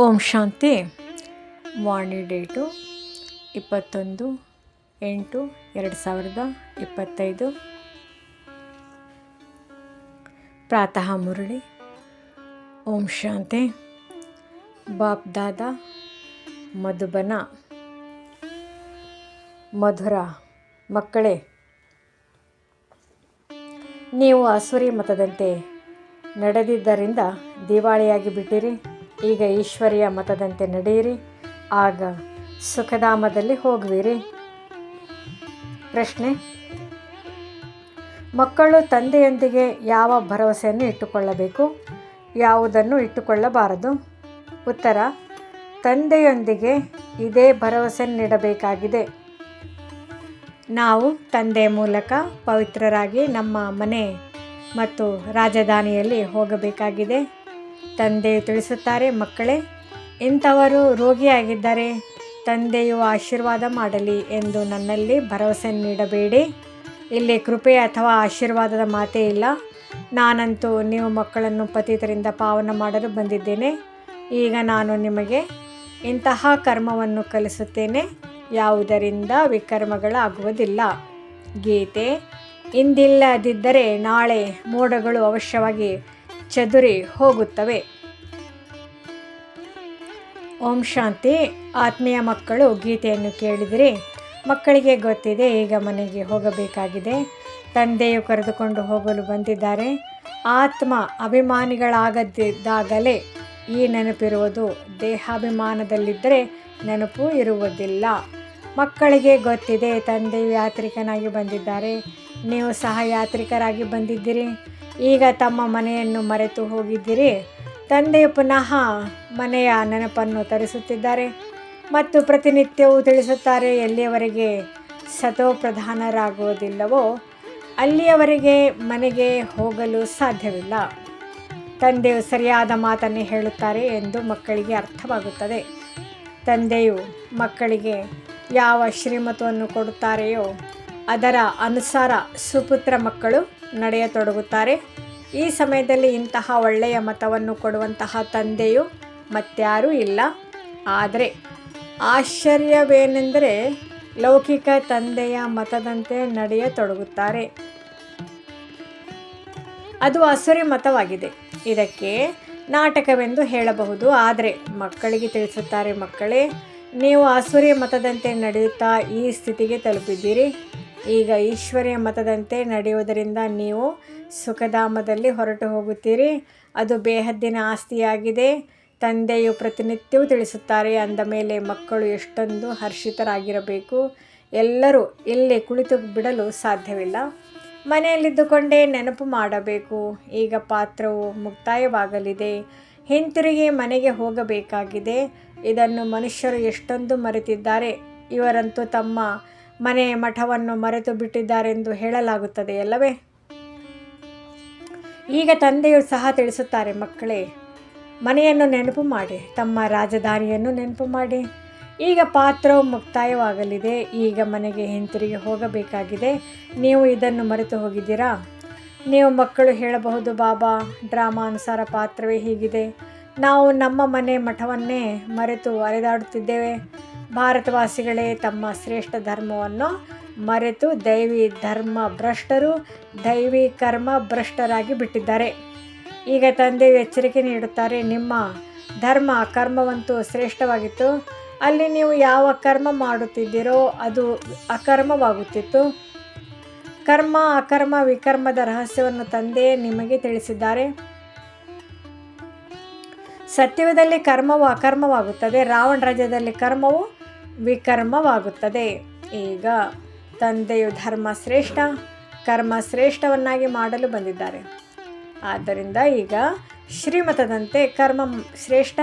ಓಂ ಶಾಂತಿ. ವಾಣಿ date ಇಪ್ಪತ್ತೊಂದು ಎಂಟು ಎರಡು ಸಾವಿರದ ಇಪ್ಪತ್ತೈದು. ಪ್ರಾತಃ ಮುರಳಿ. ಓಂ ಶಾಂತಿ. ಬಾಪ್ ದಾದ, ಮಧುಬನ, ಮಧುರ, ಮಕ್ಕಳೇ. ನೀವು ಅಸುರಿ ಮತದಂತೆ ನಡೆದಿದ್ದರಿಂದ ದಿವಾಳಿಯಾಗಿ ಬಿಟ್ಟಿರಿ. ಈಗ ಈಶ್ವರಿಯ ಮತದಂತೆ ನಡೆಯಿರಿ. ಆಗ ಸುಖಧಾಮದಲ್ಲಿ ಹೋಗುವಿರಿ. ಪ್ರಶ್ನೆ, ಮಕ್ಕಳು ತಂದೆಯೊಂದಿಗೆ ಯಾವ ಭರವಸೆಯನ್ನು ಇಟ್ಟುಕೊಳ್ಳಬೇಕು? ಯಾವುದನ್ನು ಇಟ್ಟುಕೊಳ್ಳಬಾರದು? ಉತ್ತರ, ತಂದೆಯೊಂದಿಗೆ ಇದೇ ಭರವಸೆ ನೀಡಬೇಕಾಗಿದೆ. ನಾವು ತಂದೆ ಮೂಲಕ ಪವಿತ್ರರಾಗಿ ನಮ್ಮ ಮನೆ ಮತ್ತು ರಾಜಧಾನಿಯಲ್ಲಿ ಹೋಗಬೇಕಾಗಿದೆ. ತಂದೆಯು ತಿಳಿಸುತ್ತಾರೆ, ಮಕ್ಕಳೇ, ಇಂಥವರು ರೋಗಿಯಾಗಿದ್ದರೆ ತಂದೆಯು ಆಶೀರ್ವಾದ ಮಾಡಲಿ ಎಂದು ನನ್ನಲ್ಲಿ ಭರವಸೆ ನೀಡಬೇಡಿ. ಇಲ್ಲಿ ಕೃಪೆ ಅಥವಾ ಆಶೀರ್ವಾದದ ಮಾತೇ ಇಲ್ಲ. ನಾನಂತೂ ನೀವು ಮಕ್ಕಳನ್ನು ಪತಿತರಿಂದ ಪಾವನ ಮಾಡಲು ಬಂದಿದ್ದೇನೆ. ಈಗ ನಾನು ನಿಮಗೆ ಇಂತಹ ಕರ್ಮವನ್ನು ಕಲಿಸುತ್ತೇನೆ. ಯಾವುದರಿಂದ ವಿಕರ್ಮಗಳಾಗುವುದಿಲ್ಲ. ಗೀತೆ, ಇಂದಿಲ್ಲದಿದ್ದರೆ ನಾಳೆ ಮೋಡಗಳು ಅವಶ್ಯವಾಗಿ ಚದುರಿ ಹೋಗುತ್ತವೆ. ಓಂ ಶಾಂತಿ. ಆತ್ಮೀಯ ಮಕ್ಕಳು, ಗೀತೆಯನ್ನು ಕೇಳಿದಿರಿ. ಮಕ್ಕಳಿಗೆ ಗೊತ್ತಿದೆ, ಈಗ ಮನೆಗೆ ಹೋಗಬೇಕಾಗಿದೆ. ತಂದೆಯು ಕರೆದುಕೊಂಡು ಹೋಗಲು ಬಂದಿದ್ದಾರೆ. ಆತ್ಮ ಅಭಿಮಾನಿಗಳಾಗದಿದ್ದಾಗಲೇ ಈ ನೆನಪಿರುವುದು. ದೇಹಾಭಿಮಾನದಲ್ಲಿದ್ದರೆ ನೆನಪು ಇರುವುದಿಲ್ಲ. ಮಕ್ಕಳಿಗೆ ಗೊತ್ತಿದೆ, ತಂದೆಯು ಯಾತ್ರಿಕನಾಗಿ ಬಂದಿದ್ದಾರೆ. ನೀವು ಸಹ ಯಾತ್ರಿಕರಾಗಿ ಬಂದಿದ್ದೀರಿ. ಈಗ ತಮ್ಮ ಮನೆಯನ್ನು ಮರೆತು ಹೋಗಿದ್ದೀರಿ. ತಂದೆಯು ಪುನಃ ಮನೆಯ ನೆನಪನ್ನು ತರಿಸುತ್ತಿದ್ದಾರೆ ಮತ್ತು ಪ್ರತಿನಿತ್ಯವೂ ತಿಳಿಸುತ್ತಾರೆ, ಎಲ್ಲಿಯವರೆಗೆ ಸತೋಪ್ರಧಾನರಾಗುವುದಿಲ್ಲವೋ, ಅಲ್ಲಿಯವರೆಗೆ ಮನೆಗೆ ಹೋಗಲು ಸಾಧ್ಯವಿಲ್ಲ. ತಂದೆಯು ಸರಿಯಾದ ಮಾತನ್ನೇ ಹೇಳುತ್ತಾರೆ ಎಂದು ಮಕ್ಕಳಿಗೆ ಅರ್ಥವಾಗುತ್ತದೆ. ತಂದೆಯು ಮಕ್ಕಳಿಗೆ ಯಾವ ಶ್ರೀಮತವನ್ನು ಕೊಡುತ್ತಾರೆಯೋ ಅದರ ಅನುಸಾರ ಸುಪುತ್ರ ಮಕ್ಕಳು ನಡೆಯತೊಡಗುತ್ತಾರೆ. ಈ ಸಮಯದಲ್ಲಿ ಇಂತಹ ಒಳ್ಳೆಯ ಮತವನ್ನು ಕೊಡುವಂತಹ ತಂದೆಯು ಮತ್ಯಾರೂ ಇಲ್ಲ. ಆದರೆ ಆಶ್ಚರ್ಯವೇನೆಂದರೆ ಲೌಕಿಕ ತಂದೆಯ ಮತದಂತೆ ನಡೆಯತೊಡಗುತ್ತಾರೆ. ಅದು ಅಸುರಿ ಮತವಾಗಿದೆ. ಇದಕ್ಕೆ ನಾಟಕವೆಂದು ಹೇಳಬಹುದು. ಆದರೆ ಮಕ್ಕಳಿಗೆ ತಿಳಿಸುತ್ತಾರೆ, ಮಕ್ಕಳೇ, ನೀವು ಅಸುರಿ ಮತದಂತೆ ನಡೆಯುತ್ತಾ ಈ ಸ್ಥಿತಿಗೆ ತಲುಪಿದ್ದೀರಿ. ಈಗ ಈಶ್ವರಿಯ ಮತದಂತೆ ನಡೆಯುವುದರಿಂದ ನೀವು ಸುಖಧಾಮದಲ್ಲಿ ಹೊರಟು ಹೋಗುತ್ತೀರಿ. ಅದು ಬೇಹದ್ದಿನ ಆಸ್ತಿಯಾಗಿದೆ. ತಂದೆಯು ಪ್ರತಿನಿತ್ಯವೂ ತಿಳಿಸುತ್ತಾರೆ, ಅಂದ ಮೇಲೆ ಮಕ್ಕಳು ಎಷ್ಟೊಂದು ಹರ್ಷಿತರಾಗಿರಬೇಕು. ಎಲ್ಲರೂ ಇಲ್ಲಿ ಕುಳಿತು ಬಿಡಲು ಸಾಧ್ಯವಿಲ್ಲ. ಮನೆಯಲ್ಲಿದ್ದುಕೊಂಡೇ ನೆನಪು ಮಾಡಬೇಕು. ಈಗ ಪಾತ್ರವು ಮುಕ್ತಾಯವಾಗಲಿದೆ. ಹಿಂತಿರುಗಿ ಮನೆಗೆ ಹೋಗಬೇಕಾಗಿದೆ. ಇದನ್ನು ಮನುಷ್ಯರು ಎಷ್ಟೊಂದು ಮರೆತಿದ್ದಾರೆ. ಇವರಂತೂ ತಮ್ಮ ಮನೆ ಮಠವನ್ನು ಮರೆತು ಬಿಟ್ಟಿದ್ದಾರೆಂದು ಹೇಳಲಾಗುತ್ತದೆ ಅಲ್ಲವೇ? ಈಗ ತಂದೆಯು ಸಹ ತಿಳಿಸುತ್ತಾರೆ, ಮಕ್ಕಳೇ, ಮನೆಯನ್ನು ನೆನಪು ಮಾಡಿ, ತಮ್ಮ ರಾಜಧಾನಿಯನ್ನು ನೆನಪು ಮಾಡಿ. ಈಗ ಪಾತ್ರವು ಮುಕ್ತಾಯವಾಗಲಿದೆ, ಈಗ ಮನೆಗೆ ಹಿಂತಿರುಗಿ ಹೋಗಬೇಕಾಗಿದೆ. ನೀವು ಇದನ್ನು ಮರೆತು ಹೋಗಿದ್ದೀರಾ? ನೀವು ಮಕ್ಕಳು ಹೇಳಬಹುದು, ಬಾಬಾ ಡ್ರಾಮಾ ಅನುಸಾರ ಪಾತ್ರವೇ ಹೀಗಿದೆ. ನಾವು ನಮ್ಮ ಮನೆ ಮಠವನ್ನೇ ಮರೆತು ಅಲೆದಾಡುತ್ತಿದ್ದೇವೆ. ಭಾರತವಾಸಿಗಳೇ ತಮ್ಮ ಶ್ರೇಷ್ಠ ಧರ್ಮವನ್ನು ಮರೆತು ದೈವಿ ಧರ್ಮ ಭ್ರಷ್ಟರು ದೈವಿ ಕರ್ಮ ಭ್ರಷ್ಟರಾಗಿ ಬಿಟ್ಟಿದ್ದಾರೆ. ಈಗ ತಂದೆ ಎಚ್ಚರಿಕೆ ನೀಡುತ್ತಾರೆ, ನಿಮ್ಮ ಧರ್ಮ ಕರ್ಮವಂತೂ ಶ್ರೇಷ್ಠವಾಗಿತ್ತು. ಅಲ್ಲಿ ನೀವು ಯಾವ ಕರ್ಮ ಮಾಡುತ್ತಿದ್ದೀರೋ ಅದು ಅಕರ್ಮವಾಗುತ್ತಿತ್ತು. ಕರ್ಮ, ಅಕರ್ಮ, ವಿಕರ್ಮದ ರಹಸ್ಯವನ್ನು ತಂದೆ ನಿಮಗೆ ತಿಳಿಸಿದ್ದಾರೆ. ಸತ್ಯವದಲ್ಲಿ ಕರ್ಮವು ಅಕರ್ಮವಾಗುತ್ತದೆ. ರಾವಣ ರಾಜ್ಯದಲ್ಲಿ ಕರ್ಮವು ವಿಕರ್ಮವಾಗುತ್ತದೆ. ಈಗ ತಂದೆಯು ಧರ್ಮ ಶ್ರೇಷ್ಠ ಕರ್ಮ ಶ್ರೇಷ್ಠವನ್ನಾಗಿ ಮಾಡಲು ಬಂದಿದ್ದಾರೆ. ಆದ್ದರಿಂದ ಈಗ ಶ್ರೀಮತದಂತೆ ಕರ್ಮ ಶ್ರೇಷ್ಠ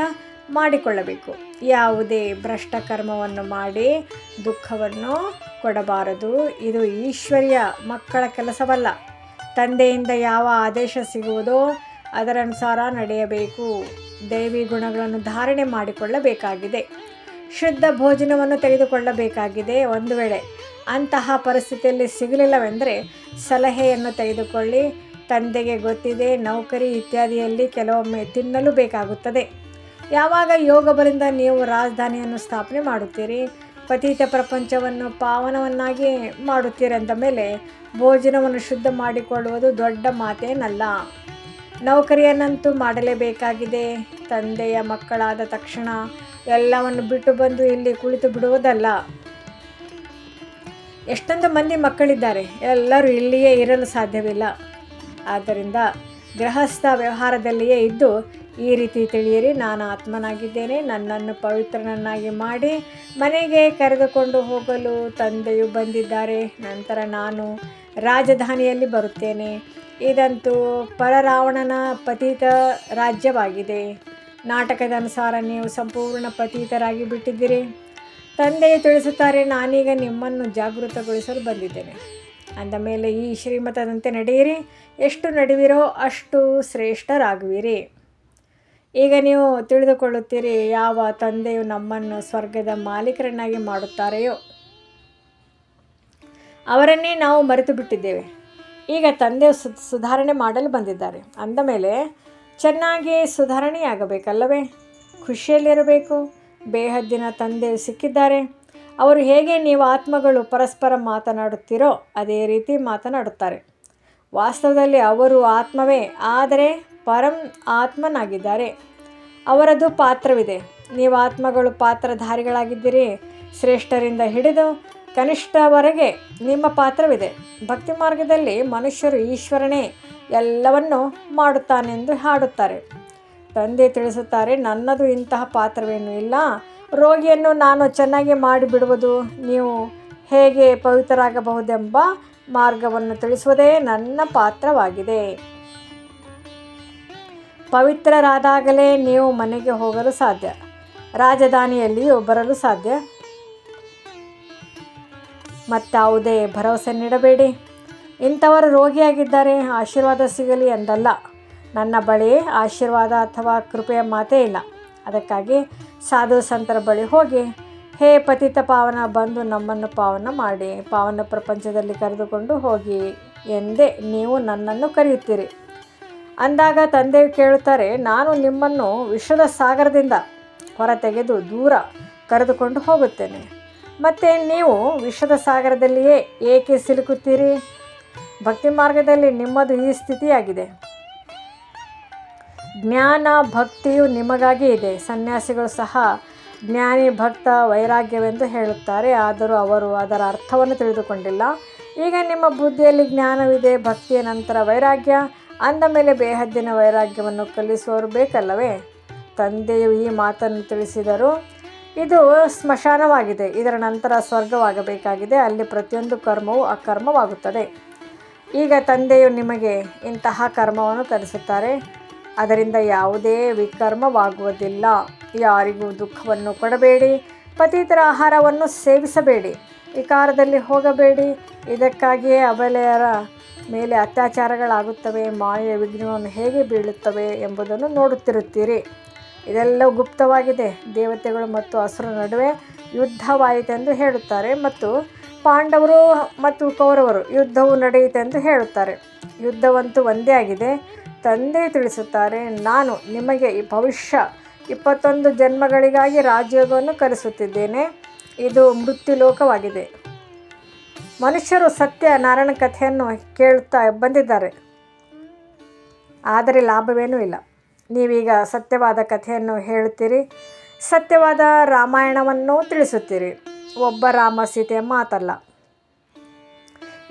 ಮಾಡಿಕೊಳ್ಳಬೇಕು. ಯಾವುದೇ ಭ್ರಷ್ಟ ಕರ್ಮವನ್ನು ಮಾಡಿ ದುಃಖವನ್ನು ಕೊಡಬಾರದು. ಇದು ಈಶ್ವರ್ಯ ಮಕ್ಕಳ ಕೆಲಸವಲ್ಲ. ತಂದೆಯಿಂದ ಯಾವ ಆದೇಶ ಸಿಗುವುದೋ ಅದರನುಸಾರ ನಡೆಯಬೇಕು. ದೈವಿ ಗುಣಗಳನ್ನು ಧಾರಣೆ ಮಾಡಿಕೊಳ್ಳಬೇಕಾಗಿದೆ. ಶುದ್ಧ ಭೋಜನವನ್ನು ತೆಗೆದುಕೊಳ್ಳಬೇಕಾಗಿದೆ. ಒಂದು ವೇಳೆ ಅಂತಹ ಪರಿಸ್ಥಿತಿಯಲ್ಲಿ ಸಿಗಲಿಲ್ಲವೆಂದರೆ ಸಲಹೆಯನ್ನು ತೆಗೆದುಕೊಳ್ಳಿ. ತಂದೆಗೆ ಗೊತ್ತಿದೆ, ನೌಕರಿ ಇತ್ಯಾದಿಯಲ್ಲಿ ಕೆಲವೊಮ್ಮೆ ತಿನ್ನಲು ಬೇಕಾಗುತ್ತದೆ. ಯಾವಾಗ ಯೋಗ ಬಲಿಂದ ನೀವು ರಾಜಧಾನಿಯನ್ನು ಸ್ಥಾಪನೆ ಮಾಡುತ್ತೀರಿ? ಪತೀತ ಪ್ರಪಂಚವನ್ನು ಪಾವನವನ್ನಾಗಿ ಮಾಡುತ್ತೀರಿ ಅಂದ ಮೇಲೆ ಭೋಜನವನ್ನು ಶುದ್ಧ ಮಾಡಿಕೊಳ್ಳುವುದು ದೊಡ್ಡ ಮಾತೇನಲ್ಲ. ನೌಕರಿಯನ್ನಂತೂ ಮಾಡಲೇಬೇಕಾಗಿದೆ. ತಂದೆಯ ಮಕ್ಕಳಾದ ತಕ್ಷಣ ಎಲ್ಲವನ್ನು ಬಿಟ್ಟು ಬಂದು ಇಲ್ಲಿ ಕುಳಿತು ಬಿಡುವುದಲ್ಲ. ಎಷ್ಟೊಂದು ಮಂದಿ ಮಕ್ಕಳಿದ್ದಾರೆ. ಎಲ್ಲರೂ ಇಲ್ಲಿಯೇ ಇರಲು ಸಾಧ್ಯವಿಲ್ಲ. ಆದ್ದರಿಂದ ಗೃಹಸ್ಥ ವ್ಯವಹಾರದಲ್ಲಿಯೇ ಇದ್ದು, ಈ ರೀತಿ ತಿಳಿಯಿರಿ, ನಾನು ಆತ್ಮನಾಗಿದ್ದೇನೆ, ನನ್ನನ್ನು ಪವಿತ್ರನನ್ನಾಗಿ ಮಾಡಿ ಮನೆಗೆ ಕರೆದುಕೊಂಡು ಹೋಗಲು ತಂದೆಯು ಬಂದಿದ್ದಾರೆ. ನಂತರ ನಾನು ರಾಜಧಾನಿಯಲ್ಲಿ ಬರುತ್ತೇನೆ. ಇದಂತೂ ಪರರಾವಣನ ಪತೀತ ರಾಜ್ಯವಾಗಿದೆ. ನಾಟಕದ ಅನುಸಾರ ನೀವು ಸಂಪೂರ್ಣ ಪತೀತರಾಗಿ ಬಿಟ್ಟಿದ್ದೀರಿ. ತಂದೆಯು ತಿಳಿಸುತ್ತಾರೆ, ನಾನೀಗ ನಿಮ್ಮನ್ನು ಜಾಗೃತಗೊಳಿಸಲು ಬಂದಿದ್ದೇನೆ. ಅಂದ ಮೇಲೆ ಈ ಶ್ರೀಮತದಂತೆ ನಡೆಯಿರಿ. ಎಷ್ಟು ನಡುವಿರೋ ಅಷ್ಟು ಶ್ರೇಷ್ಠರಾಗುವಿರಿ. ಈಗ ನೀವು ತಿಳಿದುಕೊಳ್ಳುತ್ತೀರಿ, ಯಾವ ತಂದೆಯು ನಮ್ಮನ್ನು ಸ್ವರ್ಗದ ಮಾಲೀಕರನ್ನಾಗಿ ಮಾಡುತ್ತಾರೆಯೋ? ಅವರನ್ನೇ ನಾವು ಮರೆತು ಬಿಟ್ಟಿದ್ದೇವೆ ಈಗ ತಂದೆ ಸುಧಾರಣೆ ಮಾಡಲು ಬಂದಿದ್ದಾರೆ. ಅಂದ ಮೇಲೆ ಚೆನ್ನಾಗಿ ಸುಧಾರಣೆಯಾಗಬೇಕಲ್ಲವೇ? ಖುಷಿಯಲ್ಲಿರಬೇಕು. ಬೇಹದ್ದಿನ ತಂದೆ ಸಿಕ್ಕಿದ್ದಾರೆ. ಅವರು ಹೇಗೆ ನೀವು ಆತ್ಮಗಳು ಪರಸ್ಪರ ಮಾತನಾಡುತ್ತೀರೋ ಅದೇ ರೀತಿ ಮಾತನಾಡುತ್ತಾರೆ. ವಾಸ್ತವದಲ್ಲಿ ಅವರು ಆತ್ಮವೇ, ಆದರೆ ಪರಂ ಆತ್ಮನಾಗಿದ್ದಾರೆ. ಅವರದು ಪಾತ್ರವಿದೆ. ನೀವು ಆತ್ಮಗಳು ಪಾತ್ರಧಾರಿಗಳಾಗಿದ್ದೀರಿ. ಶ್ರೇಷ್ಠರಿಂದ ಹಿಡಿದು ಕನಿಷ್ಠವರೆಗೆ ನಿಮ್ಮ ಪಾತ್ರವಿದೆ. ಭಕ್ತಿ ಮಾರ್ಗದಲ್ಲಿ ಮನುಷ್ಯರು ಈಶ್ವರನೇ ಎಲ್ಲವನ್ನು ಮಾಡುತ್ತಾನೆಂದು ಹಾಡುತ್ತಾರೆ. ತಂದೆ ತಿಳಿಸುತ್ತಾರೆ, ನನ್ನದು ಇಂತಹ ಪಾತ್ರವೇನೂ ಇಲ್ಲ. ರೋಗಿಯನ್ನು ನಾನು ಚೆನ್ನಾಗಿ ಮಾಡಿಬಿಡುವುದು ನೀವು ಹೇಗೆ ಪವಿತ್ರರಾಗಬಹುದೆಂಬ ಮಾರ್ಗವನ್ನು ತಿಳಿಸುವುದೇ ನನ್ನ ಪಾತ್ರವಾಗಿದೆ. ಪವಿತ್ರರಾದಾಗಲೇ ನೀವು ಮನೆಗೆ ಹೋಗಲು ಸಾಧ್ಯ. ರಾಜಧಾನಿಯಲ್ಲಿಯೂ ಬರಲು ಸಾಧ್ಯ. ಮತ್ತಾವುದೇ ಭರವಸೆ ನೀಡಬೇಡಿ. ಇಂಥವರು ರೋಗಿಯಾಗಿದ್ದಾರೆ, ಆಶೀರ್ವಾದ ಸಿಗಲಿ ಎಂದಲ್ಲ ನನ್ನ ಬಳಿ ಆಶೀರ್ವಾದ ಅಥವಾ ಕೃಪೆಯ ಮಾತೇ ಇಲ್ಲ. ಅದಕ್ಕಾಗಿ ಸಾಧು ಸಂತರ ಬಳಿ ಹೋಗಿ, ಹೇ ಪತಿತ ಪಾವನ, ಬಂದು ನಮ್ಮನ್ನು ಪಾವನ ಮಾಡಿ, ಪಾವನ ಪ್ರಪಂಚದಲ್ಲಿ ಕರೆದುಕೊಂಡು ಹೋಗಿ ಎಂದೇ ನೀವು ನನ್ನನ್ನು ಕರೆಯುತ್ತೀರಿ. ಅಂದಾಗ ತಂದೆ ಕೇಳುತ್ತಾರೆ, ನಾನು ನಿಮ್ಮನ್ನು ವಿಶ್ವದ ಸಾಗರದಿಂದ ಹೊರತೆಗೆದು ದೂರ ಕರೆದುಕೊಂಡು ಹೋಗುತ್ತೇನೆ. ಮತ್ತು ನೀವು ವಿಶ್ವದ ಸಾಗರದಲ್ಲಿಯೇ ಏಕೆ ಸಿಲುಕುತ್ತೀರಿ? ಭಕ್ತಿ ಮಾರ್ಗದಲ್ಲಿ ನಿಮ್ಮದು ಈ ಸ್ಥಿತಿಯಾಗಿದೆ. ಜ್ಞಾನ ಭಕ್ತಿಯು ನಿಮಗಾಗಿ ಇದೆ. ಸನ್ಯಾಸಿಗಳು ಸಹ ಜ್ಞಾನಿ, ಭಕ್ತ, ವೈರಾಗ್ಯವೆಂದು ಹೇಳುತ್ತಾರೆ. ಆದರೂ ಅವರು ಅದರ ಅರ್ಥವನ್ನು ತಿಳಿದುಕೊಂಡಿಲ್ಲ. ಈಗ ನಿಮ್ಮ ಬುದ್ಧಿಯಲ್ಲಿ ಜ್ಞಾನವಿದೆ, ಭಕ್ತಿಯ ನಂತರ ವೈರಾಗ್ಯ. ಅಂದ ಮೇಲೆ ಬೇಹದ್ದಿನ ವೈರಾಗ್ಯವನ್ನು ಕಲಿಸುವವರು ಬೇಕಲ್ಲವೇ? ತಂದೆಯು ಈ ಮಾತನ್ನು ತಿಳಿಸಿದರು. ಇದು ಸ್ಮಶಾನವಾಗಿದೆ. ಇದರ ನಂತರ ಸ್ವರ್ಗವಾಗಬೇಕಾಗಿದೆ. ಅಲ್ಲಿ ಪ್ರತಿಯೊಂದು ಕರ್ಮವು ಅಕರ್ಮವಾಗುತ್ತದೆ. ಈಗ ತಂದೆಯು ನಿಮಗೆ ಇಂತಹ ಕರ್ಮವನ್ನು ತರಿಸುತ್ತಾರೆ. ಅದರಿಂದ ಯಾವುದೇ ವಿಕರ್ಮವಾಗುವುದಿಲ್ಲ. ಯಾರಿಗೂ ದುಃಖವನ್ನು ಕೊಡಬೇಡಿ. ಪತೀತರ ಆಹಾರವನ್ನು ಸೇವಿಸಬೇಡಿ. ವಿಕಾರದಲ್ಲಿ ಹೋಗಬೇಡಿ. ಇದಕ್ಕಾಗಿಯೇ ಅಬಲೆಯರ ಮೇಲೆ ಅತ್ಯಾಚಾರಗಳಾಗುತ್ತವೆ. ಮಾಯೆಯ ವಿಘ್ನವನ್ನು ಹೇಗೆ ಬೀಳುತ್ತವೆ ಎಂಬುದನ್ನು ನೋಡುತ್ತಿರುತ್ತೀರಿ. ಇದೆಲ್ಲ ಗುಪ್ತವಾಗಿದೆ. ದೇವತೆಗಳು ಮತ್ತು ಹಸುರ ನಡುವೆ ಯುದ್ಧವಾಯಿತೆಂದು ಹೇಳುತ್ತಾರೆ. ಮತ್ತು ಪಾಂಡವರು ಮತ್ತು ಕೌರವರು ಯುದ್ಧವು ನಡೆಯುತ್ತೆ ಅಂತ ಹೇಳುತ್ತಾರೆ. ಯುದ್ಧವಂತೂ ಒಂದೇ ಆಗಿದೆ. ತಂದೆ ತಿಳಿಸುತ್ತಾರೆ, ನಾನು ನಿಮಗೆ ಈ ಭವಿಷ್ಯ ಇಪ್ಪತ್ತೊಂದು ಜನ್ಮಗಳಿಗಾಗಿ ರಾಜಯೋಗವನ್ನು ಕಲಿಸುತ್ತಿದ್ದೇನೆ. ಇದು ಮೃತ್ಯು ಲೋಕವಾಗಿದೆ ಮನುಷ್ಯರು ಸತ್ಯ, ನಾರಾಯಣ ಕಥೆಯನ್ನು ಕೇಳುತ್ತಾ ಬಂದಿದ್ದಾರೆ. ಆದರೆ ಲಾಭವೇನೂ ಇಲ್ಲ. ನೀವೀಗ ಸತ್ಯವಾದ ಕಥೆಯನ್ನು ಹೇಳುತ್ತೀರಿ. ಸತ್ಯವಾದ ರಾಮಾಯಣವನ್ನು ತಿಳಿಸುತ್ತೀರಿ. ಒಬ್ಬ ರಾಮ ಸೀತೆಯ ಮಾತಲ್ಲ.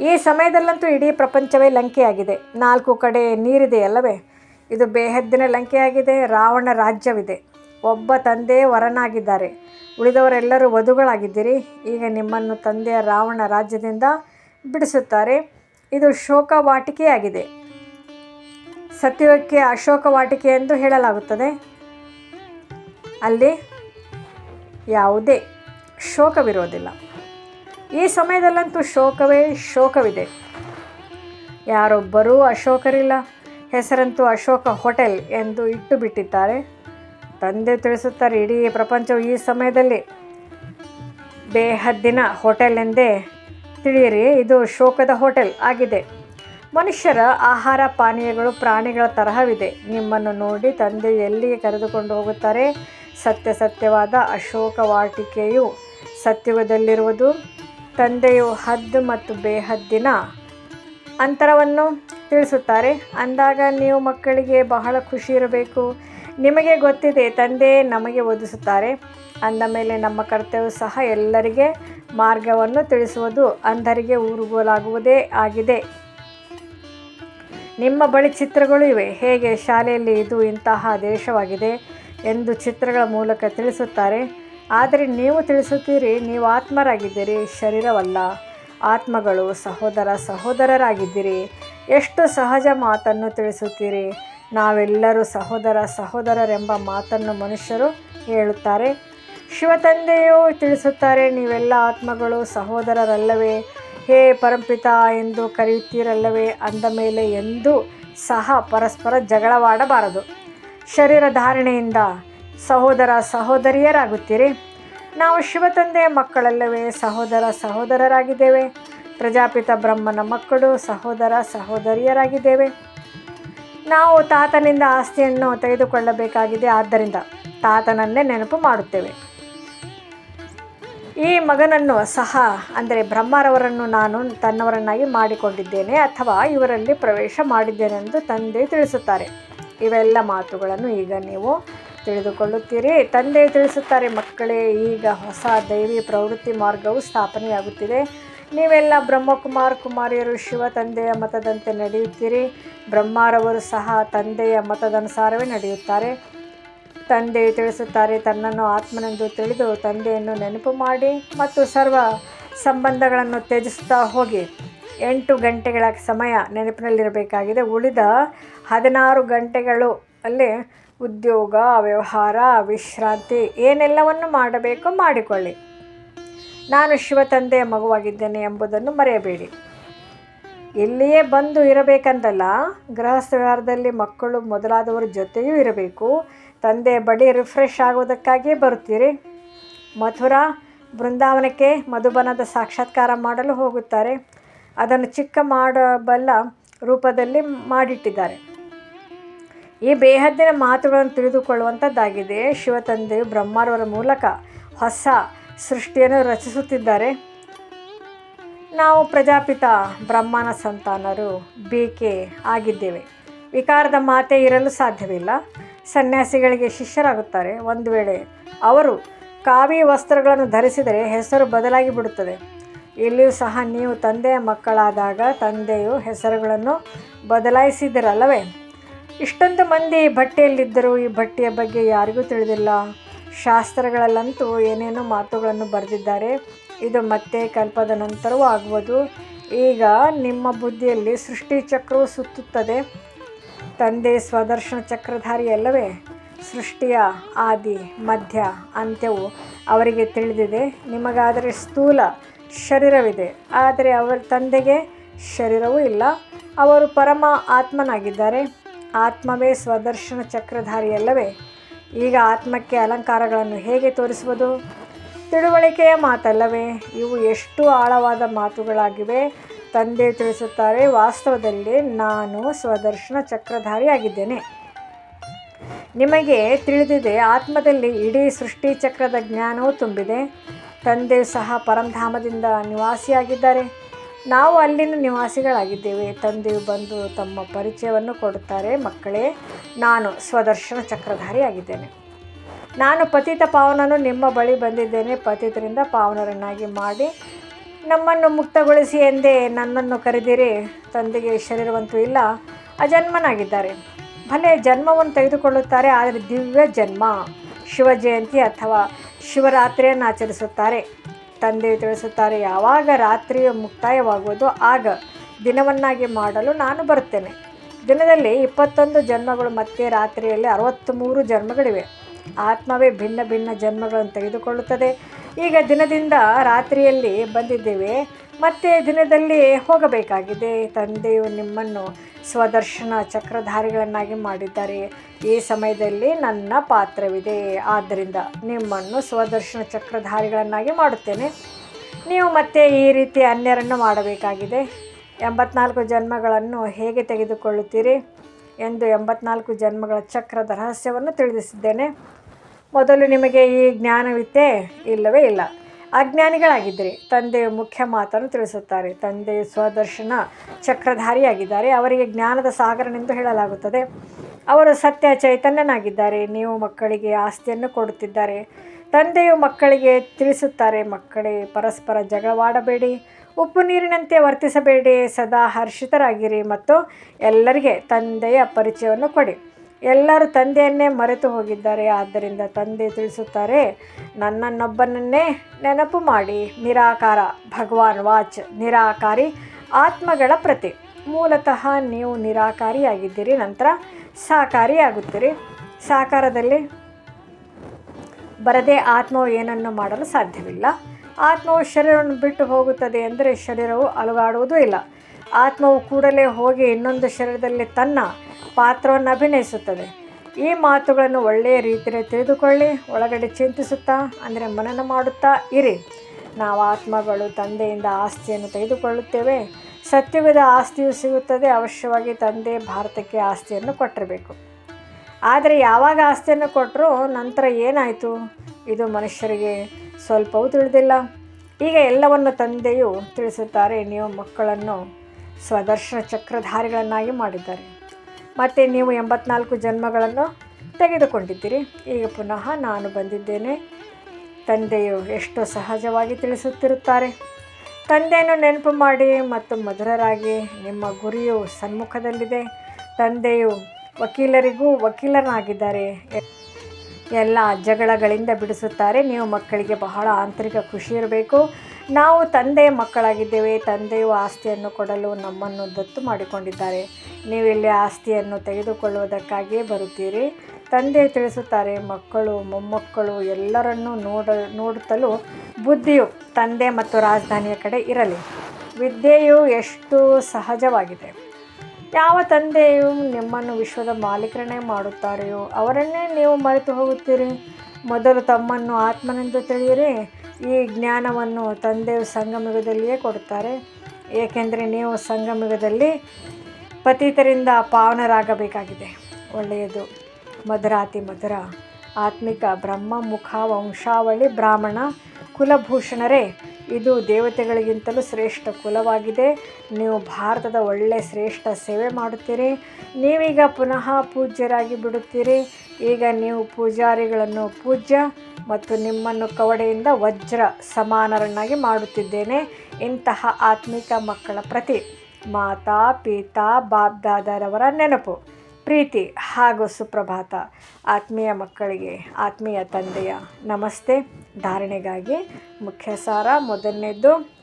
ಈ ಸಮಯದಲ್ಲಂತೂ ಇಡೀ ಪ್ರಪಂಚವೇ ಲಂಕೆಯಾಗಿದೆ. ನಾಲ್ಕು ಕಡೆ ನೀರಿದೆಯಲ್ಲವೇ ಇದು ಬೇಹದ್ದಿನ ಲಂಕೆಯಾಗಿದೆ, ರಾವಣ ರಾಜ್ಯವಿದೆ. ಒಬ್ಬ ತಂದೆ ವರನಾಗಿದ್ದಾರೆ. ಉಳಿದವರೆಲ್ಲರೂ ವಧುಗಳಾಗಿದ್ದೀರಿ. ಈಗ ನಿಮ್ಮನ್ನು ತಂದೆಯ ರಾವಣ ರಾಜ್ಯದಿಂದ ಬಿಡಿಸುತ್ತಾರೆ. ಇದು ಶೋಕವಾಟಿಕೆಯಾಗಿದೆ. ಸತ್ಯವಕ್ಕೆ ಅಶೋಕವಾಟಿಕೆ ಎಂದು ಹೇಳಲಾಗುತ್ತದೆ. ಅಲ್ಲಿ ಯಾವುದೇ ಶೋಕವಿರೋದಿಲ್ಲ. ಈ ಸಮಯದಲ್ಲಂತೂ ಶೋಕವೇ ಶೋಕವಿದೆ. ಯಾರೊಬ್ಬರೂ ಅಶೋಕರಿಲ್ಲ. ಹೆಸರಂತೂ ಅಶೋಕ ಹೋಟೆಲ್ ಎಂದು ಇಟ್ಟು ಬಿಟ್ಟಿದ್ದಾರೆ ತಂದೆ ತಿಳಿಸುತ್ತಾರೆ, ಇಡೀ ಪ್ರಪಂಚವು ಈ ಸಮಯದಲ್ಲಿ ಬೇಹದ್ದಿನ ಹೋಟೆಲ್ ಎಂದೇ ತಿಳಿಯಿರಿ, ಇದು ಶೋಕದ ಹೋಟೆಲ್ ಆಗಿದೆ. ಮನುಷ್ಯರ ಆಹಾರ, ಪಾನೀಯಗಳು, ಪ್ರಾಣಿಗಳ ತರಹವಿದೆ. ನಿಮ್ಮನ್ನು ನೋಡಿ ತಂದೆ ಎಲ್ಲಿಗೆ ಕರೆದುಕೊಂಡು ಹೋಗುತ್ತಾರೆ? ಸತ್ಯ ಸತ್ಯವಾದ ಅಶೋಕ ವಾಟಿಕೆಯು ಸತ್ಯುಗದಲ್ಲಿರುವುದು ತಂದೆಯು ಹದ್ದು ಮತ್ತು ಬೇಹದ್ದಿನ ಅಂತರವನ್ನು ತಿಳಿಸುತ್ತಾರೆ. ಅಂದಾಗ ನೀವು ಮಕ್ಕಳಿಗೆ ಬಹಳ ಖುಷಿ ಇರಬೇಕು. ನಿಮಗೆ ಗೊತ್ತಿದೆ ತಂದೆ ನಮಗೆ ಓದಿಸುತ್ತಾರೆ. ಅಂದ ಮೇಲೆ ನಮ್ಮ ಕರ್ತವ್ಯ ಸಹ ಎಲ್ಲರಿಗೆ ಮಾರ್ಗವನ್ನು ತಿಳಿಸುವುದು, ಅಂಧರಿಗೆ ಊರುಗೋಲಾಗುವುದೇ ಆಗಿದೆ. ನಿಮ್ಮ ಬಳಿ ಚಿತ್ರಗಳು ಇವೆ. ಹೇಗೆ? ಶಾಲೆಯಲ್ಲಿ ಇದು ಇಂತಹ ದೇಶವಾಗಿದೆ ಎಂದು ಚಿತ್ರಗಳ ಮೂಲಕ ತಿಳಿಸುತ್ತಾರೆ. ಆದರೆ ನೀವು ತಿಳಿಸುತ್ತೀರಿ, ನೀವು ಆತ್ಮರಾಗಿದ್ದೀರಿ, ಶರೀರವಲ್ಲ. ಆತ್ಮಗಳು ಸಹೋದರ ಸಹೋದರರಾಗಿದ್ದೀರಿ. ಎಷ್ಟು ಸಹಜ ಮಾತನ್ನು ತಿಳಿಸುತ್ತೀರಿ? ನಾವೆಲ್ಲರೂ ಸಹೋದರ ಸಹೋದರರೆಂಬ ಮಾತನ್ನು ಮನುಷ್ಯರು ಹೇಳುತ್ತಾರೆ. ಶಿವತಂದೆಯು ತಿಳಿಸುತ್ತಾರೆ, ನೀವೆಲ್ಲ ಆತ್ಮಗಳು ಸಹೋದರರಲ್ಲವೇ? ಹೇ ಪರಂಪಿತ ಎಂದು ಕರೆಯುತ್ತೀರಲ್ಲವೇ? ಅಂದ ಮೇಲೆ ಎಂದೂ ಸಹ ಪರಸ್ಪರ ಜಗಳವಾಡಬಾರದು. ಶರೀರ ಧಾರಣೆಯಿಂದ ಸಹೋದರ ಸಹೋದರಿಯರಾಗುತ್ತೀರಿ. ನಾವು ಶಿವತಂದೆಯ ಮಕ್ಕಳಲ್ಲವೇ, ಸಹೋದರ ಸಹೋದರರಾಗಿದ್ದೇವೆ. ಪ್ರಜಾಪಿತ ಬ್ರಹ್ಮನ ಮಕ್ಕಳು ಸಹೋದರ ಸಹೋದರಿಯರಾಗಿದ್ದೇವೆ. ನಾವು ತಾತನಿಂದ ಆಸ್ತಿಯನ್ನು ತೆಗೆದುಕೊಳ್ಳಬೇಕಾಗಿದೆ, ಆದ್ದರಿಂದ ತಾತನನ್ನೇ ನೆನಪು ಮಾಡುತ್ತೇವೆ. ಈ ಮಗನನ್ನು ಸಹ, ಅಂದರೆ ಬ್ರಹ್ಮರವರನ್ನು ನಾನು ತನ್ನವರನ್ನಾಗಿ ಮಾಡಿಕೊಂಡಿದ್ದೇನೆ, ಅಥವಾ ಇವರಲ್ಲಿ ಪ್ರವೇಶ ಮಾಡಿದ್ದೇನೆಂದು ತಂದೆ ತಿಳಿಸುತ್ತಾರೆ. ಇವೆಲ್ಲ ಮಾತುಗಳನ್ನು ಈಗ ನೀವು ತಿಳಿದುಕೊಳ್ಳುತ್ತೀರಿ. ತಂದೆ ತಿಳಿಸುತ್ತಾರೆ, ಮಕ್ಕಳೇ, ಈಗ ಹೊಸ ದೈವಿ ಪ್ರವೃತ್ತಿ ಮಾರ್ಗವು ಸ್ಥಾಪನೆಯಾಗುತ್ತಿದೆ. ನೀವೆಲ್ಲ ಬ್ರಹ್ಮಕುಮಾರ್ ಕುಮಾರಿಯರು, ಶಿವ ತಂದೆಯ ಮತದಂತೆ ನಡೆಯುತ್ತೀರಿ. ಬ್ರಹ್ಮಾರವರು ಸಹ ತಂದೆಯ ಮತದನುಸಾರವೇ ನಡೆಯುತ್ತಾರೆ. ತಂದೆ ತಿಳಿಸುತ್ತಾರೆ, ತನ್ನನ್ನು ಆತ್ಮನೆಂದು ತಿಳಿದು ತಂದೆಯನ್ನು ನೆನಪು ಮಾಡಿ ಮತ್ತು ಸರ್ವ ಸಂಬಂಧಗಳನ್ನು ತ್ಯಜಿಸುತ್ತಾ ಹೋಗಿ. ಎಂಟು ಗಂಟೆಗಳ ಸಮಯ ನೆನಪಿನಲ್ಲಿರಬೇಕಾಗಿದೆ. ಉಳಿದ ಹದಿನಾರು ಗಂಟೆಗಳು ಅಲ್ಲಿ ಉದ್ಯೋಗ, ವ್ಯವಹಾರ, ವಿಶ್ರಾಂತಿ ಏನೆಲ್ಲವನ್ನು ಮಾಡಬೇಕೋ ಮಾಡಿಕೊಳ್ಳಿ. ನಾನು ಶಿವ ತಂದೆಯ ಮಗುವಾಗಿದ್ದೇನೆ ಎಂಬುದನ್ನು ಮರೆಯಬೇಡಿ. ಇಲ್ಲಿಯೇ ಬಂದು ಇರಬೇಕಂದಲ್ಲ, ಗೃಹಸ್ಥ ವ್ಯವಹಾರದಲ್ಲಿ ಮಕ್ಕಳು ಮೊದಲಾದವರ ಜೊತೆಯೂ ಇರಬೇಕು. ತಂದೆ ಬಳಿ ರಿಫ್ರೆಶ್ ಆಗೋದಕ್ಕಾಗಿಯೇ ಬರುತ್ತೀರಿ. ಮಥುರಾ, ಬೃಂದಾವನಕ್ಕೆ ಮಧುಬನದ ಸಾಕ್ಷಾತ್ಕಾರ ಮಾಡಲು ಹೋಗುತ್ತಾರೆ. ಅದನ್ನು ಚಿಕ್ಕ ಮಾಡಬಲ್ಲ ರೂಪದಲ್ಲಿ ಮಾಡಿಟ್ಟಿದ್ದಾರೆ. ಈ ಬೇಹದ್ದಿನ ಮಾತುಗಳನ್ನು ತಿಳಿದುಕೊಳ್ಳುವಂಥದ್ದಾಗಿದೆ. ಶಿವತಂದೆಯು ಬ್ರಹ್ಮರವರ ಮೂಲಕ ಹೊಸ ಸೃಷ್ಟಿಯನ್ನು ರಚಿಸುತ್ತಿದ್ದಾರೆ. ನಾವು ಪ್ರಜಾಪಿತ ಬ್ರಹ್ಮನ ಸಂತಾನರು ಬೇಕೆ ಆಗಿದ್ದೇವೆ. ವಿಕಾರದ ಮಾತೆ ಇರಲು ಸಾಧ್ಯವಿಲ್ಲ. ಸನ್ಯಾಸಿಗಳಿಗೆ ಶಿಷ್ಯರಾಗುತ್ತಾರೆ. ಒಂದು ವೇಳೆ ಅವರು ಕಾವಿ ವಸ್ತ್ರಗಳನ್ನು ಧರಿಸಿದರೆ ಹೆಸರು ಬದಲಾಗಿ ಬಿಡುತ್ತದೆ. ಇಲ್ಲಿಯೂ ಸಹ ನೀವು ತಂದೆಯ ಮಕ್ಕಳಾದಾಗ ತಂದೆಯು ಹೆಸರುಗಳನ್ನು ಬದಲಾಯಿಸಿದಿರಲ್ಲವೇ? ಇಷ್ಟೊಂದು ಮಂದಿ ಬಟ್ಟೆಯಲ್ಲಿದ್ದರೂ ಈ ಬಟ್ಟೆಯ ಬಗ್ಗೆ ಯಾರಿಗೂ ತಿಳಿದಿಲ್ಲ. ಶಾಸ್ತ್ರಗಳಲ್ಲಂತೂ ಏನೇನೋ ಮಾತುಗಳನ್ನು ಬರೆದಿದ್ದಾರೆ. ಇದು ಮತ್ತೆ ಕಲ್ಪದ ನಂತರವೂ ಆಗ್ಬೋದು ಈಗ ನಿಮ್ಮ ಬುದ್ಧಿಯಲ್ಲಿ ಸೃಷ್ಟಿ ಚಕ್ರವು ಸುತ್ತುತ್ತದೆ. ತಂದೆ ಸ್ವದರ್ಶನ ಚಕ್ರಧಾರಿ ಅಲ್ಲವೇ? ಸೃಷ್ಟಿಯ ಆದಿ, ಮಧ್ಯ, ಅಂತ್ಯವು ಅವರಿಗೆ ತಿಳಿದಿದೆ. ನಿಮಗಾದರೆ ಸ್ಥೂಲ ಶರೀರವಿದೆ. ಆದರೆ ಅವರ ತಂದೆಗೆ ಶರೀರವೂ ಇಲ್ಲ. ಅವರು ಪರಮ ಆತ್ಮನಾಗಿದ್ದಾರೆ. ಆತ್ಮವೇ ಸ್ವದರ್ಶನ ಚಕ್ರಧಾರಿಯಲ್ಲವೇ ಈಗ ಆತ್ಮಕ್ಕೆ ಅಲಂಕಾರಗಳನ್ನು ಹೇಗೆ ತೋರಿಸುವುದು? ತಿಳುವಳಿಕೆಯ ಮಾತಲ್ಲವೇ? ಇವು ಎಷ್ಟು ಆಳವಾದ ಮಾತುಗಳಾಗಿವೆ? ತಂದೆ ತಿಳಿಸುತ್ತಾರೆ ವಾಸ್ತವದಲ್ಲಿ ನಾನು ಸ್ವದರ್ಶನ ಚಕ್ರಧಾರಿಯಾಗಿದ್ದೇನೆ. ನಿಮಗೆ ತಿಳಿದಿದೆ, ಆತ್ಮದಲ್ಲಿ ಇಡೀ ಸೃಷ್ಟಿ ಚಕ್ರದ ಜ್ಞಾನವೂ ತುಂಬಿದೆ. ತಂದೆ ಸಹ ಪರಂಧಾಮದಿಂದ ನಿವಾಸಿಯಾಗಿದ್ದಾರೆ. ನಾವು ಅಲ್ಲಿನ ನಿವಾಸಿಗಳಾಗಿದ್ದೇವೆ. ತಂದೆ ಬಂದು ತಮ್ಮ ಪರಿಚಯವನ್ನು ಕೊಡುತ್ತಾರೆ. ಮಕ್ಕಳೇ, ನಾನು ಸ್ವದರ್ಶನ ಚಕ್ರಧಾರಿಯಾಗಿದ್ದೇನೆ. ನಾನು ಪತಿತ ಪಾವನನು ನಿಮ್ಮ ಬಳಿ ಬಂದಿದ್ದೇನೆ. ಪತಿತರಿಂದ ಪಾವನರನ್ನಾಗಿ ಮಾಡಿ ನಮ್ಮನ್ನು ಮುಕ್ತಗೊಳಿಸಿ ಎಂದೇ ನನ್ನನ್ನು ಕರೆದಿರಿ. ತಂದೆಗೆ ಶರೀರವಂತೂ ಇಲ್ಲ, ಅಜನ್ಮನಾಗಿದ್ದಾರೆ. ಭಲೆ ಜನ್ಮವನ್ನು ತೆಗೆದುಕೊಳ್ಳುತ್ತಾರೆ, ಆದರೆ ದಿವ್ಯ ಜನ್ಮ. ಶಿವ ಜಯಂತಿ ಅಥವಾ ಶಿವರಾತ್ರಿಯನ್ನು ಆಚರಿಸುತ್ತಾರೆ. ತಂದೆಯು ತಿಳಿಸುತ್ತಾರೆ, ಯಾವಾಗ ರಾತ್ರಿಯು ಮುಕ್ತಾಯವಾಗುವುದು ಆಗ ದಿನವನ್ನಾಗಿ ಮಾಡಲು ನಾನು ಬರುತ್ತೇನೆ. ದಿನದಲ್ಲಿ ಇಪ್ಪತ್ತೊಂದು ಜನ್ಮಗಳು ಮತ್ತೆ ರಾತ್ರಿಯಲ್ಲಿ ಅರವತ್ತ್ಮೂರು ಜನ್ಮಗಳಿವೆ. ಆತ್ಮವೇ ಭಿನ್ನ ಭಿನ್ನ ಜನ್ಮಗಳನ್ನು ತೆಗೆದುಕೊಳ್ಳುತ್ತದೆ. ಈಗ ದಿನದಿಂದ ರಾತ್ರಿಯಲ್ಲಿ ಬಂದಿದ್ದೇವೆ. ಮತ್ತೆ ದಿನದಲ್ಲಿ ಹೋಗಬೇಕಾಗಿದೆ. ತಂದೆಯು ನಿಮ್ಮನ್ನು ಸ್ವದರ್ಶನ ಚಕ್ರಧಾರಿಗಳನ್ನಾಗಿ ಮಾಡಿದ್ದಾರೆ. ಈ ಸಮಯದಲ್ಲಿ ನನ್ನ ಪಾತ್ರವಿದೆ. ಆದ್ದರಿಂದ ನಿಮ್ಮನ್ನು ಸ್ವದರ್ಶನ ಚಕ್ರಧಾರಿಗಳನ್ನಾಗಿ ಮಾಡುತ್ತೇನೆ. ನೀವು ಮತ್ತೆ ಈ ರೀತಿ ಅನ್ಯರನ್ನು ಮಾಡಬೇಕಾಗಿದೆ. ಎಂಬತ್ನಾಲ್ಕು ಜನ್ಮಗಳನ್ನು ಹೇಗೆ ತೆಗೆದುಕೊಳ್ಳುತ್ತೀರಿ ಎಂದು ಎಂಬತ್ನಾಲ್ಕು ಜನ್ಮಗಳ ಚಕ್ರದ ರಹಸ್ಯವನ್ನು ತಿಳಿಸಿದ್ದೇನೆ ಮೊದಲು ನಿಮಗೆ ಈ ಜ್ಞಾನವಿತ್ತೇ? ಇಲ್ಲವೇ ಇಲ್ಲ. ಅಜ್ಞಾನಿಗಳಾಗಿದ್ದರೆ. ತಂದೆ ಮುಖ್ಯ ಮಾತನ್ನು ತಿಳಿಸುತ್ತಾರೆ. ತಂದೆ ಸ್ವದರ್ಶನ ಚಕ್ರಧಾರಿಯಾಗಿದ್ದಾರೆ. ಅವರಿಗೆ ಜ್ಞಾನದ ಸಾಗರನೆಂದು ಹೇಳಲಾಗುತ್ತದೆ. ಅವರು ಸತ್ಯ ಚೈತನ್ಯನಾಗಿದ್ದಾರೆ. ನೀವು ಮಕ್ಕಳಿಗೆ ಆಸ್ತಿಯನ್ನು ಕೊಡುತ್ತಿದ್ದಾರೆ. ತಂದೆಯು ಮಕ್ಕಳಿಗೆ ತಿಳಿಸುತ್ತಾರೆ. ಮಕ್ಕಳೇ, ಪರಸ್ಪರ ಜಗಳವಾಡಬೇಡಿ. ಉಪ್ಪು ನೀರಿನಂತೆ ವರ್ತಿಸಬೇಡಿ. ಸದಾ ಹರ್ಷಿತರಾಗಿರಿ ಮತ್ತು ಎಲ್ಲರಿಗೆ ತಂದೆಯ ಪರಿಚಯವನ್ನು ಕೊಡಿ. ಎಲ್ಲರೂ ತಂದೆಯನ್ನೇ ಮರೆತು ಹೋಗಿದ್ದಾರೆ. ಆದ್ದರಿಂದ ತಂದೆ ತಿಳಿಸುತ್ತಾರೆ, ನನ್ನನ್ನೊಬ್ಬನನ್ನೇ ನೆನಪು ಮಾಡಿ. ನಿರಾಕಾರ, ಭಗವಾನ್ ವಾಚ್. ನಿರಾಕಾರಿ, ಆತ್ಮಗಳ ಪ್ರತಿ. ಮೂಲತಃ ನೀವು ನಿರಾಕಾರಿಯಾಗಿದ್ದೀರಿ, ನಂತರ ಸಾಕಾರಿಯಾಗುತ್ತೀರಿ. ಸಾಕಾರದಲ್ಲಿ ಬರದೇ ಆತ್ಮವು ಏನನ್ನು ಮಾಡಲು ಸಾಧ್ಯವಿಲ್ಲ. ಆತ್ಮವು ಶರೀರವನ್ನು ಬಿಟ್ಟು ಹೋಗುತ್ತದೆ ಅಂದರೆ ಶರೀರವು ಅಲುಗಾಡುವುದೂ ಇಲ್ಲ. ಆತ್ಮವು ಕೂಡಲೇ ಹೋಗಿ ಇನ್ನೊಂದು ಶರೀರದಲ್ಲಿ ತನ್ನ ಪಾತ್ರವನ್ನು ಅಭಿನಯಿಸುತ್ತದೆ. ಈ ಮಾತುಗಳನ್ನು ಒಳ್ಳೆಯ ರೀತಿಯಲ್ಲಿ ತಿಳಿದುಕೊಳ್ಳಿ, ಒಳಗಡೆ ಚಿಂತಿಸುತ್ತಾ, ಅಂದರೆ ಮನನ ಮಾಡುತ್ತಾ ಇರಿ. ನಾವು ಆತ್ಮಗಳು, ತಂದೆಯಿಂದ ಆಸ್ತಿಯನ್ನು ತೆಗೆದುಕೊಳ್ಳುತ್ತೇವೆ. ಸತ್ಯವಿದ ಆಸ್ತಿಯು ಸಿಗುತ್ತದೆ, ಅವಶ್ಯವಾಗಿ ತಂದೆ ಭಾರತಕ್ಕೆ ಆಸ್ತಿಯನ್ನು ಕೊಟ್ಟಿರಬೇಕು. ಆದರೆ ಯಾವಾಗ ಆಸ್ತಿಯನ್ನು ಕೊಟ್ಟರೂ ನಂತರ ಏನಾಯಿತು? ಇದು ಮನುಷ್ಯರಿಗೆ ಸ್ವಲ್ಪವೂ ತಿಳಿದಿಲ್ಲ. ಈಗ ಎಲ್ಲವನ್ನು ತಂದೆಯು ತಿಳಿಸುತ್ತಾರೆ, ನೀವು ಮಕ್ಕಳನ್ನು ಸ್ವದರ್ಶನ ಚಕ್ರಧಾರಿಗಳನ್ನಾಗಿ ಮಾಡಿದ್ದಾರೆ. ಮತ್ತು ನೀವು ಎಂಬತ್ನಾಲ್ಕು ಜನ್ಮಗಳನ್ನು ತೆಗೆದುಕೊಂಡಿದ್ದೀರಿ. ಈಗ ಪುನಃ ನಾನು ಬಂದಿದ್ದೇನೆ. ತಂದೆಯು ಎಷ್ಟು ಸಹಜವಾಗಿ ತಿಳಿಸುತ್ತಿರುತ್ತಾರೆ. ತಂದೆಯನ್ನು ನೆನಪು ಮಾಡಿ ಮತ್ತು ಮಧುರರಾಗಿ ನಿಮ್ಮ ಗುರಿಯು ಸನ್ಮುಖದಲ್ಲಿದೆ. ತಂದೆಯು ವಕೀಲರಿಗೂ ವಕೀಲರಾಗಿದ್ದಾರೆ ಎಲ್ಲ ಜಗಳಗಳಿಂದ ಬಿಡಿಸುತ್ತಾರೆ. ನೀವು ಮಕ್ಕಳಿಗೆ ಬಹಳ ಆಂತರಿಕ ಖುಷಿ ಇರಬೇಕು. ನಾವು ತಂದೆ ಮಕ್ಕಳಾಗಿದ್ದೇವೆ, ತಂದೆಯು ಆಸ್ತಿಯನ್ನು ಕೊಡಲು ನಮ್ಮನ್ನು ದತ್ತು ಮಾಡಿಕೊಂಡಿದ್ದಾರೆ. ನೀವು ಆಸ್ತಿಯನ್ನು ತೆಗೆದುಕೊಳ್ಳುವುದಕ್ಕಾಗಿಯೇ ಬರುತ್ತೀರಿ. ತಂದೆ ತಿಳಿಸುತ್ತಾರೆ, ಮಕ್ಕಳು, ಮೊಮ್ಮಕ್ಕಳು ಎಲ್ಲರನ್ನೂ ನೋಡ, ನೋಡುತ್ತಲೂ ಬುದ್ಧಿಯು ತಂದೆ ಮತ್ತು ರಾಜಧಾನಿಯ ಕಡೆ ಇರಲಿ. ವಿದ್ಯೆಯು ಎಷ್ಟು ಸಹಜವಾಗಿದೆ. ಯಾವ ತಂದೆಯು ನಿಮ್ಮನ್ನು ವಿಶ್ವದ ಮಾಲೀಕರಣೆ ಮಾಡುತ್ತಾರೆಯೋ ಅವರನ್ನೇ ನೀವು ಮರೆತು ಹೋಗುತ್ತೀರಿ. ಮೊದಲು ತಮ್ಮನ್ನು ಆತ್ಮನೆಂದು ತಿಳಿಯಿರಿ. ಈ ಜ್ಞಾನವನ್ನು ತಂದೆಯು ಸಂಗಮಯುಗದಲ್ಲಿಯೇ ಕೊಡುತ್ತಾರೆ. ಏಕೆಂದರೆ ನೀವು ಸಂಗಮಯುಗದಲ್ಲಿ ಪತಿತರಿಂದ ಪಾವನರಾಗಬೇಕಾಗಿದೆ. ಒಳ್ಳೆಯದು. ಮಧುರಾತಿ ಮಧುರ. ಆತ್ಮಿಕ ಬ್ರಹ್ಮ, ಮುಖ, ವಂಶಾವಳಿ, ಬ್ರಾಹ್ಮಣ, ಕುಲಭೂಷಣರೇ, ಇದು ದೇವತೆಗಳಿಗಿಂತಲೂ ಶ್ರೇಷ್ಠ ಕುಲವಾಗಿದೆ. ನೀವು ಭಾರತದ ಒಳ್ಳೆಯ ಶ್ರೇಷ್ಠ ಸೇವೆ ಮಾಡುತ್ತೀರಿ. ನೀವೀಗ ಪುನಃ ಪೂಜ್ಯರಾಗಿ ಬಿಡುತ್ತೀರಿ. ಈಗ ನೀವು ಪೂಜಾರಿಗಳನ್ನು ಪೂಜ್ಯ ಮತ್ತು ನಿಮ್ಮನ್ನು ಕವಡೆಯಿಂದ ವಜ್ರ ಸಮಾನರನ್ನಾಗಿ ಮಾಡುತ್ತಿದ್ದೇನೆ. ಇಂತಹ ಆತ್ಮಿಕ ಮಕ್ಕಳ ಪ್ರತಿ ಮಾತಾ, ಪಿತಾ ಬಾಬ್ದಾದರವರ ನೆನಪು, ಪ್ರೀತಿ ಹಾಗೂ ಸುಪ್ರಭಾತ. ಆತ್ಮೀಯ ಮಕ್ಕಳಿಗೆ, ಆತ್ಮೀಯ ತಂದೆಯ ನಮಸ್ತೆ. ಧಾರಣೆಗಾಗಿ ಮುಖ್ಯ ಸಾರ ಮೊದಲನೇದ್ದು,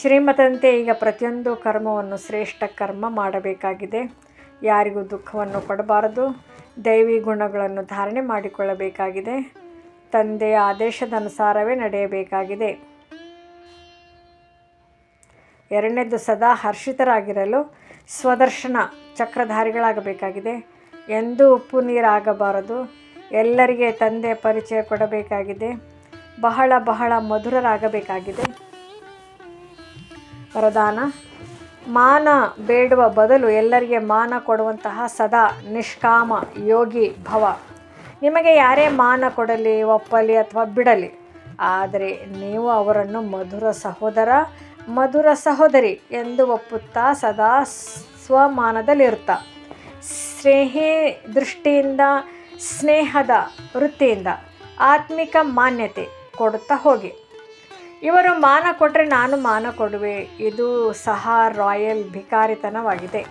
ಶ್ರೀಮತಂತೆ ಈಗ ಪ್ರತಿಯೊಂದು ಕರ್ಮವನ್ನು ಶ್ರೇಷ್ಠ ಕರ್ಮ ಮಾಡಬೇಕಾಗಿದೆ. ಯಾರಿಗೂ ದುಃಖವನ್ನು ಕೊಡಬಾರದು. ದೈವಿ ಗುಣಗಳನ್ನು ಧಾರಣೆ ಮಾಡಿಕೊಳ್ಳಬೇಕಾಗಿದೆ. ತಂದೆಯ ಆದೇಶದ ಅನುಸಾರವೇ ನಡೆಯಬೇಕಾಗಿದೆ. ಎರಡನೇದು ಸದಾ ಹರ್ಷಿತರಾಗಿರಲು ಸ್ವದರ್ಶನ ಚಕ್ರಧಾರಿಗಳಾಗಬೇಕಾಗಿದೆ. ಎಂದೂ ಉಪ್ಪು ನೀರಾಗಬಾರದು. ಎಲ್ಲರಿಗೆ ತಂದೆ ಪರಿಚಯ ಕೊಡಬೇಕಾಗಿದೆ. ಬಹಳ ಬಹಳ ಮಧುರರಾಗಬೇಕಾಗಿದೆ. ವರದಾನ ಮಾನ ಬೇಡುವ ಬದಲು ಎಲ್ಲರಿಗೆ ಮಾನ ಕೊಡುವಂತಹ ಸದಾ ನಿಷ್ಕಾಮ ಯೋಗಿ ಭವ. ನಿಮಗೆ ಯಾರೇ ಮಾನ ಕೊಡಲಿ, ಒಪ್ಪಲಿ ಅಥವಾ ಬಿಡಲಿ, ಆದರೆ ನೀವು ಅವರನ್ನು ಮಧುರ ಸಹೋದರ, ಮಧುರ ಸಹೋದರಿ ಎಂದು ಒಪ್ಪುತ್ತಾ ಸದಾ ಸ್ವಮಾನದಲ್ಲಿರುತ್ತಾ. ಸ್ನೇಹಿ ದೃಷ್ಟಿಯಿಂದ, ಸ್ನೇಹದ ವೃತ್ತಿಯಿಂದ, ಆತ್ಮಿಕ ಮಾನ್ಯತೆ ಕೊಡುತ್ತಾ ಹೋಗಿ. ಇವರು ಮಾನ ಕೊಟ್ಟರೆ ನಾನು ಮಾನ ಕೊಡುವೆ. ಇದು ಸಹ ರಾಯಲ್ ಭಿಕಾರಿತನವಾಗಿದೆ.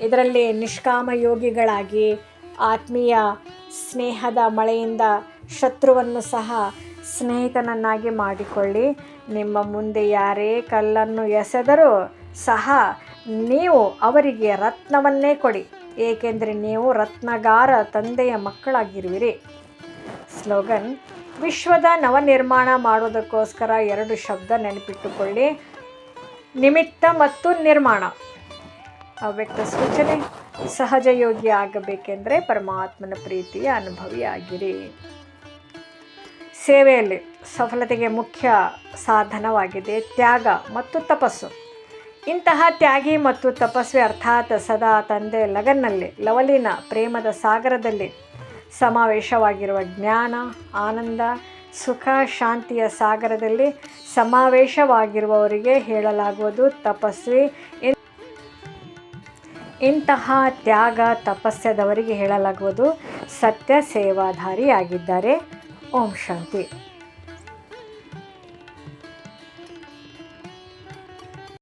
ಇದರಲ್ಲಿ ನಿಷ್ಕಾಮ ಯೋಗಿಗಳಾಗಿ ಆತ್ಮೀಯ ಸ್ನೇಹದ ಮಳೆಯಿಂದ ಶತ್ರುವನ್ನು ಸಹ ಸ್ನೇಹಿತನನ್ನಾಗಿ ಮಾಡಿಕೊಳ್ಳಿ. ನಿಮ್ಮ ಮುಂದೆ ಯಾರೇ ಕಲ್ಲನ್ನು ಎಸೆದರೂ ಸಹ ನೀವು ಅವರಿಗೆ ರತ್ನವನ್ನೇ ಕೊಡಿ. ಏಕೆಂದರೆ ನೀವು ರತ್ನಗಾರ ತಂದೆಯ ಮಕ್ಕಳಾಗಿರುವಿರಿ. ಸ್ಲೋಗನ್ ವಿಶ್ವದ ನವನಿರ್ಮಾಣ ಮಾಡೋದಕ್ಕೋಸ್ಕರ ಎರಡು ಶಬ್ದ ನೆನಪಿಟ್ಟುಕೊಳ್ಳಿ. ನಿಮಿತ್ತ ಮತ್ತು ನಿರ್ಮಾಣ. ಅವ್ಯಕ್ತ ಸೂಚನೆ, ಸಹಜ ಯೋಗಿ ಆಗಬೇಕೆಂದರೆ ಪರಮಾತ್ಮನ ಪ್ರೀತಿಯ ಅನುಭವಿಯಾಗಿರಿ. ಸೇವೆಯಲ್ಲಿ ಸಫಲತೆಗೆ ಮುಖ್ಯ ಸಾಧನವಾಗಿದೆ ತ್ಯಾಗ ಮತ್ತು ತಪಸ್ಸು. ಇಂತಹ ತ್ಯಾಗಿ ಮತ್ತು ತಪಸ್ವಿ ಅರ್ಥಾತ್ ಸದಾ ತಂದೆ ಲಗನ್ನಲ್ಲಿ, ಲವಲಿನ, ಪ್ರೇಮದ ಸಾಗರದಲ್ಲಿ ಸಮಾವೇಶವಾಗಿರುವ ಜ್ಞಾನ, ಆನಂದ, ಸುಖ, ಶಾಂತಿಯ ಸಾಗರದಲ್ಲಿ ಸಮಾವೇಶವಾಗಿರುವವರಿಗೆ ಹೇಳಲಾಗುವುದು ತಪಸ್ವಿ. ಇಂತಹ ತ್ಯಾಗ ತಪಸ್ಸದವರಿಗೆ ಹೇಳಲಾಗುವುದು ಸತ್ಯ ಸೇವಾಧಾರಿಯಾಗಿದ್ದಾರೆ. ಓಂ ಶಾಂತಿ.